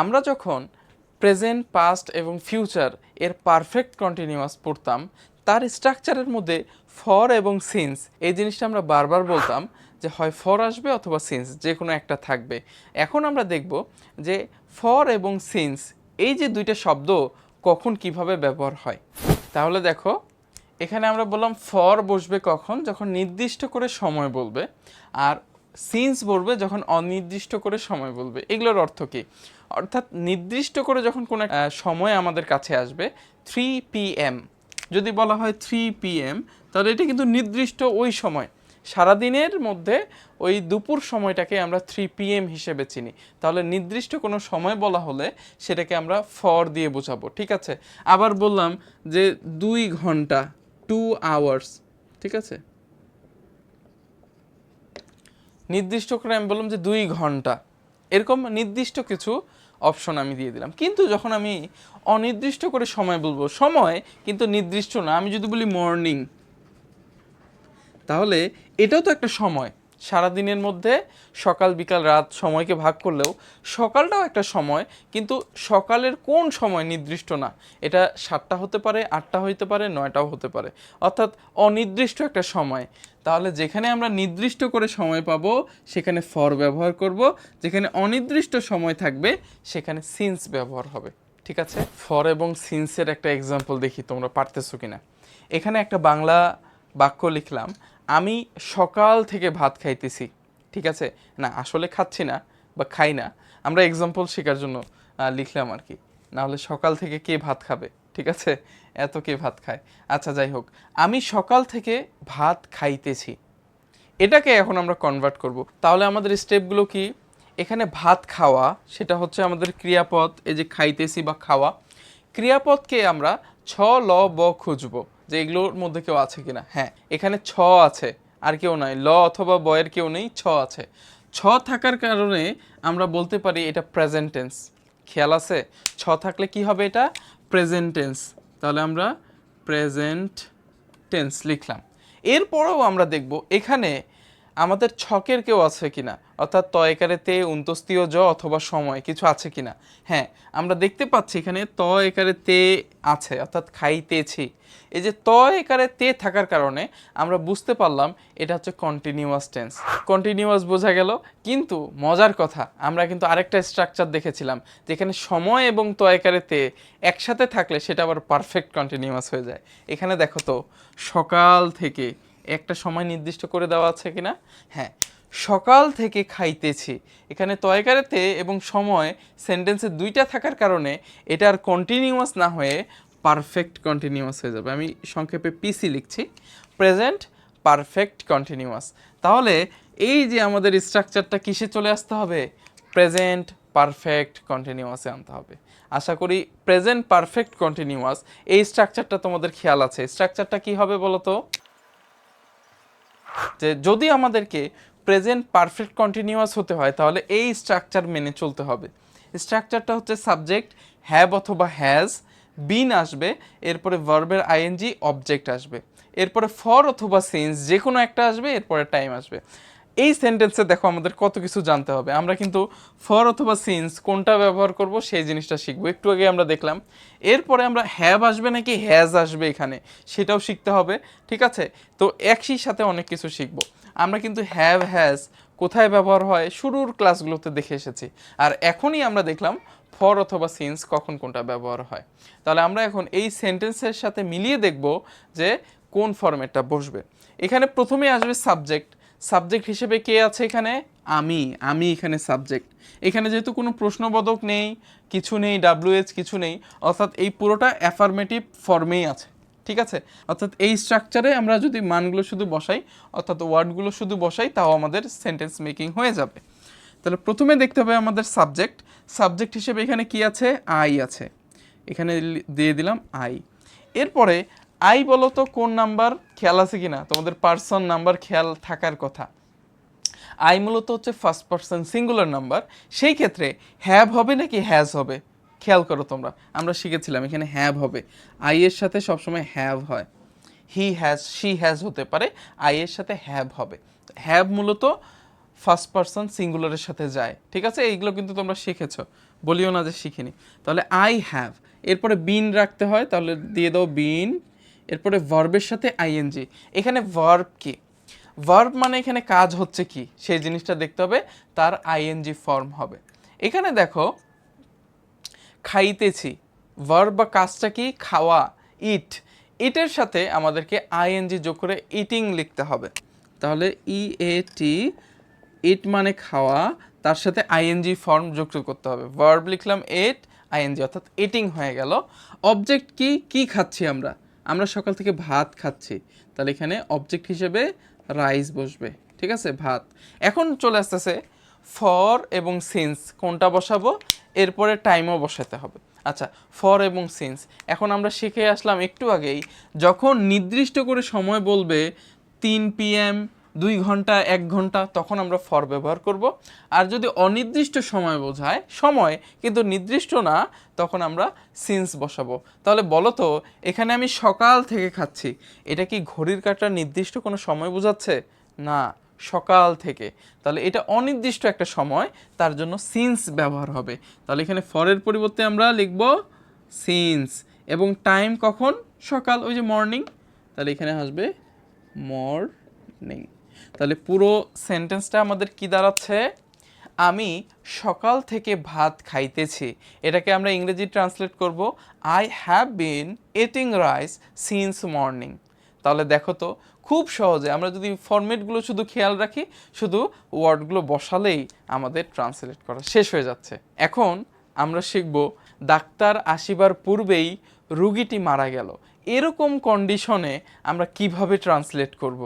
আমরা যখন present past এবং ফিউচার এর পারফেক্ট কন্টিনিউয়াস পড়তাম, তার স্ট্রাকচারের মধ্যে ফর এবং সিন্স এই জিনিসটা আমরা বারবার বলতাম যে হয় ফর আসবে অথবা সিন্স যে কোনো একটা থাকবে। এখন আমরা দেখব যে ফর এবং সিন্স এই যে দুইটা শব্দ কখন কীভাবে ব্যবহার হয়। তাহলে দেখো, এখানে আমরা বললাম ফর বসবে কখন, যখন নির্দিষ্ট করে সময় বলবে, আর সিন্স বলবে যখন অনির্দিষ্ট করে সময় বলবে। এগুলোর অর্থ কি? অর্থাৎ নির্দিষ্ট করে যখন কোনো সময় আমাদের কাছে আসবে থ্রি পিএম যদি বলা হয় থ্রি পিএম তাহলে এটা কিন্তু নির্দিষ্ট ওই সময়। সারাদিনের মধ্যে ওই দুপুর সময়টাকে আমরা থ্রি পিএম হিসেবে চিনি। তাহলে নির্দিষ্ট কোনো সময় বলা হলে সেটাকে আমরা ফর দিয়ে বোঝাবো, ঠিক আছে? আবার বললাম যে দুই ঘণ্টা টু আওয়ার্স ঠিক আছে? নির্দিষ্ট করে আমি বললাম যে দুই ঘণ্টা। এরকম নির্দিষ্ট কিছু অপশন আমি দিয়ে দিলাম। কিন্তু যখন আমি অনির্দিষ্ট করে সময় বলব, সময় কিন্তু নির্দিষ্ট না, আমি যদি বলি মর্নিং তাহলে এটাও তো একটা সময়। সারাদিনের মধ্যে সকাল, বিকাল, রাত সময়কে ভাগ করলেও সকালটাও একটা সময়, কিন্তু সকালের কোন সময় নির্দিষ্ট না। এটা সাতটা হতে পারে, আটটা হতে পারে, নয়টাও হতে পারে। অর্থাৎ অনির্দিষ্ট একটা সময়। তাহলে যেখানে আমরা নির্দিষ্ট করে সময় পাবো, সেখানে ফর ব্যবহার করব, যেখানে অনির্দিষ্ট সময় থাকবে, সেখানে সিন্স ব্যবহার হবে। ঠিক আছে? ফর এবং সিন্সের একটা এক্সাম্পল দেখি, তোমরা পারতেছো কিনা। এখানে একটা বাংলা বাক্য লিখলাম আমি সকাল থেকে ভাত খাইতেছি, ঠিক আছে? না, আসলে খাচ্ছি না, বা খাই না। আমরা এক্সাম্পল শেখার জন্য লিখলাম আর কি। নাহলে সকাল থেকে কে ভাত খাবে, ঠিক আছে? এত কে ভাত খায়। আচ্ছা যাই হোক। আমি সকাল থেকে ভাত খাইতেছি। এটাকে এখন আমরা কনভার্ট করব। তাহলে আমাদের স্টেপগুলো কি? এখানে ভাত খাওয়া, সেটা হচ্ছে আমাদের ক্রিয়াপদ, এই যে খাইতেছি বা খাওয়া। ক্রিয়াপদকে আমরা ছ, ল, ব খুঁজবো। যে এগুলোর মধ্যে কেউ আছে কিনা। হ্যাঁ। এখানে ছ আছে আর কেউ নাই। ল অথবা বয়ের কেউ নেই ছ আছে। ছ থাকার কারণে আমরা বলতে পারি এটা প্রেজেন্টেন্স খেয়াল আছে? ছ থাকলে কি হবে এটা? প্রেজেন্টেন্স তাহলে আমরা প্রেজেন্ট টেন্স লিখলাম। এরপরেও আমরা দেখব এখানে আমাদের ছকের কেউ আছে কিনা? অর্থাৎ ত একারে তে উন্তস্তীয় জ অথবা সময় কিছু আছে কিনা? হ্যাঁ আমরা দেখতে পাচ্ছি এখানে ত একারে তে আছে, অর্থাৎ খাইতেছি। এই যে ত একারে তে থাকার কারণে আমরা বুঝতে পারলাম এটা হচ্ছে কন্টিনিউয়াস টেন্স কন্টিনিউয়াস বোঝা গেল, কিন্তু মজার কথা, আমরা কিন্তু আরেকটা স্ট্রাকচার দেখেছিলাম, যেখানে সময় এবং ত একারে তে একসাথে থাকলে সেটা আবার পারফেক্ট কন্টিনিউয়াস হয়ে যায়। এখানে দেখো তো, সকাল থেকে একটা সময় নির্দিষ্ট করে দেওয়া আছে কিনা? হ্যাঁ সকাল থেকে খাইতেছি। এখানে তয়কারেতে এবং সময় সেন্টেন্সে দুইটা থাকার কারণে এটা আর কন্টিনিউয়াস না হয়ে পারফেক্ট কন্টিনিউয়াস হয়ে যাবে। আমি সংক্ষেপে পিসি লিখছি। প্রেজেন্ট পারফেক্ট কন্টিনিউয়াস তাহলে এই যে আমাদের স্ট্রাকচারটা কিসে চলে আসতে হবে? প্রেজেন্ট পারফেক্ট কন্টিনিউয়াসে আনতে হবে। আশা করি প্রেজেন্ট পারফেক্ট কন্টিনিউয়াস এই স্ট্রাকচারটা তোমাদের খেয়াল আছে। স্ট্রাকচারটা কি হবে বলো তো যে যদি আমাদেরকে প্রেজেন্ট পারফেক্ট কন্টিনিউয়াস হতে হয়, তাহলে এই স্ট্রাকচার মেনে চলতে হবে। স্ট্রাকচারটা হচ্ছে সাবজেক্ট হ্যাব অথবা হ্যাজ বিন আসবে, এরপরে ভার্বের আইএনজি অবজেক্ট আসবে। এরপরে ফর অথবা সেন্স যে কোনো একটা আসবে, এরপরে টাইম আসবে। এই সেন্টেন্সে দেখো আমাদের কত কিছু জানতে হবে। আমরা কিন্তু ফর অথবা সিন্স কোনটা ব্যবহার করব সেই জিনিসটা শিখব। একটু আগে আমরা দেখলাম, এরপরে আমরা হ্যাভ আসবে নাকি হ্যাজ আসবে এখানে সেটাও শিখতে হবে, ঠিক আছে? তো একই সাথে অনেক কিছু শিখব। আমরা কিন্তু হ্যাভ হ্যাজ কোথায় ব্যবহার হয় শুরুর ক্লাসগুলোতে দেখে এসেছি। আর এখনই আমরা দেখলাম ফর অথবা সিন্স কখন কোনটা ব্যবহার হয়। তাহলে আমরা এখন এই সেন্টেন্সের সাথে মিলিয়ে দেখব যে কোন ফরম্যাটটা বসবে। এখানে প্রথমে আসবে সাবজেক্ট সাবজেক্ট হিসেবে কে আছে এখানে? আমি আমি এখানে সাবজেক্ট। এখানে যেহেতু কোনো প্রশ্নবোধক নেই, কিছু নেই ডাব্লিউএইচ কিছু নেই, অর্থাৎ এই পুরোটা অ্যাফার্মেটিভ ফর্মেই আছে, ঠিক আছে? অর্থাৎ এই স্ট্রাকচারে আমরা যদি মানগুলো শুধু বসাই, অর্থাৎ ওয়ার্ডগুলো শুধু বসাই, তাও আমাদের সেন্টেন্স মেকিং হয়ে যাবে। তাহলে প্রথমে দেখতে হবে আমাদের সাবজেক্ট সাবজেক্ট হিসেবে এখানে কি আছে? আই আছে। এখানে দিয়ে দিলাম আই এরপরে আই বলো তো কোন নাম্বার খেয়াল আছে কি না তোমাদের পার্সন নাম্বার খেয়াল থাকার কথা। আই মূলত হচ্ছে ফার্স্ট পার্সন সিঙ্গুলার নাম্বার সেই ক্ষেত্রে হ্যাভ হবে নাকি হ্যাজ হবে? খেয়াল করো তোমরা। আমরা শিখেছিলাম এখানে হ্যাভ হবে। আই এর সাথে সবসময় হ্যাভ হয়। হি হ্যাজ শি হ্যাজ হতে পারে। আই এর সাথে হ্যাভ হবে। হ্যাভ মূলত ফার্স্ট পার্সন সিঙ্গুলারের সাথে যায়। ঠিক আছে? এইগুলো কিন্তু তোমরা শিখেছো। বলিও না যে শিখিনি। তাহলে আই হ্যাভ এরপরে বিন রাখতে হয়। তাহলে দিয়ে দাও বিন এরপরে ভার্বের সাথে আইএনজি এখানে ভার্ব কি? ভার্ব মানে এখানে কাজ হচ্ছে কি? সেই জিনিসটা দেখতে হবে, তার আইএনজি ফর্ম হবে। এখানে দেখো, খাইতেছি। ভার্ব বা কাজটা কি? খাওয়া ইট ইটের সাথে আমাদেরকে আইএনজি যোগ করে ইটিং লিখতে হবে। তাহলে ই এ টি ইট মানে খাওয়া, তার সাথে আইএনজি ফর্ম যুক্ত করতে হবে। ভার্ব লিখলাম এট আইএনজি অর্থাৎ ইটিং হয়ে গেল। অবজেক্ট কি? কি খাচ্ছি আমরা? আমরা সকাল থেকে ভাত খাচ্ছি। তাহলে এখানে অবজেক্ট হিসেবে রাইস বসবে, ঠিক আছে? ভাত। এখন চলে আসতেছে ফর এবং সিন্স কোনটা বসাবো? এরপরে টাইমও বসাতে হবে। আচ্ছা ফর এবং সিন্স এখন আমরা শিখে আসলাম একটু আগেই, যখন নির্দিষ্ট করে সময় বলবে, তিন পিএম দুই ঘণ্টা, এক ঘণ্টা, তখন আমরা ফর ব্যবহার করব। আর যদি অনির্দিষ্ট সময় বোঝায়, সময় কিন্তু নির্দিষ্ট না, তখন আমরা সিন্স বসাবো। তাহলে বলো তো, এখানে আমি সকাল থেকে খাচ্ছি, এটা কি ঘড়ির কাটার নির্দিষ্ট কোনো সময় বোঝাচ্ছে? না, সকাল থেকে। তাহলে এটা অনির্দিষ্ট একটা সময়, তার জন্য সিন্স ব্যবহার হবে। তাহলে এখানে ফরের পরিবর্তে আমরা লিখব সিন্স এবং টাইম কখন? সকাল, ওই যে মর্নিং তাহলে এখানে আসবে মর্নিং তাহলে পুরো সেন্টেন্সটা আমাদের কি দাঁড়াচ্ছে? আমি সকাল থেকে ভাত খাইতেছি। এটাকে আমরা ইংরেজি ট্রান্সলেট করব I have been eating rice since morning তাহলে দেখো তো, খুব সহজে আমরা যদি ফরম্যাটগুলো শুধু খেয়াল রাখি, শুধু ওয়ার্ডগুলো বসালেই আমাদের ট্রান্সলেট করা শেষ হয়ে যাচ্ছে। এখন আমরা শিখব, ডাক্তার আসিবার পূর্বেই রুগীটি মারা গেল। এরকম কন্ডিশনে আমরা কীভাবে ট্রান্সলেট করব?